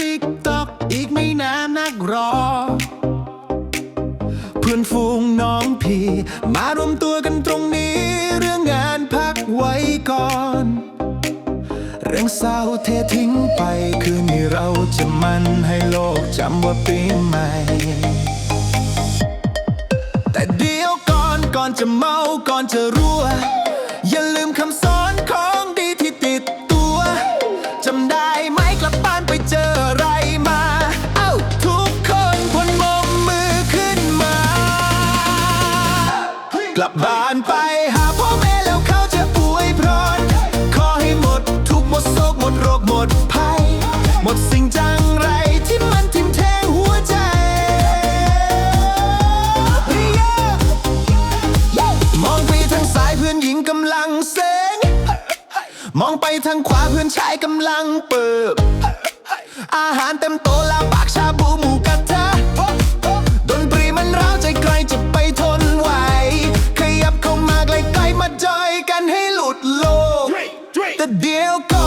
ติ๊กต็อกอีกไม่นานนักรอ เพื่อนฝูงน้องพี่ มารวมตัวกันตรงนี้ เรื่องงานพักไว้ก่อน เรื่องเศร้าเททิ้งไปคืนนี้เราจะมันให้โลกจำว่าปีใหม่ แต่เดี๋ยวก่อนก่อนจะเมาก่อนจะรู้ ไปหาพ่อแม่แล้วเขาจะอวยพร ขอให้หมดทุกข์หมดโศกหมดโรคหมดภัย หมดสิ่งจังไรที่มันทิ่มแทงหัวใจ มองไปทางซ้ายเพื่อนหญิงกำลังเสงมองไปทางขวาเพื่อนชายกำลังเปิบอาหารเต็มโต๊ะเหล้า te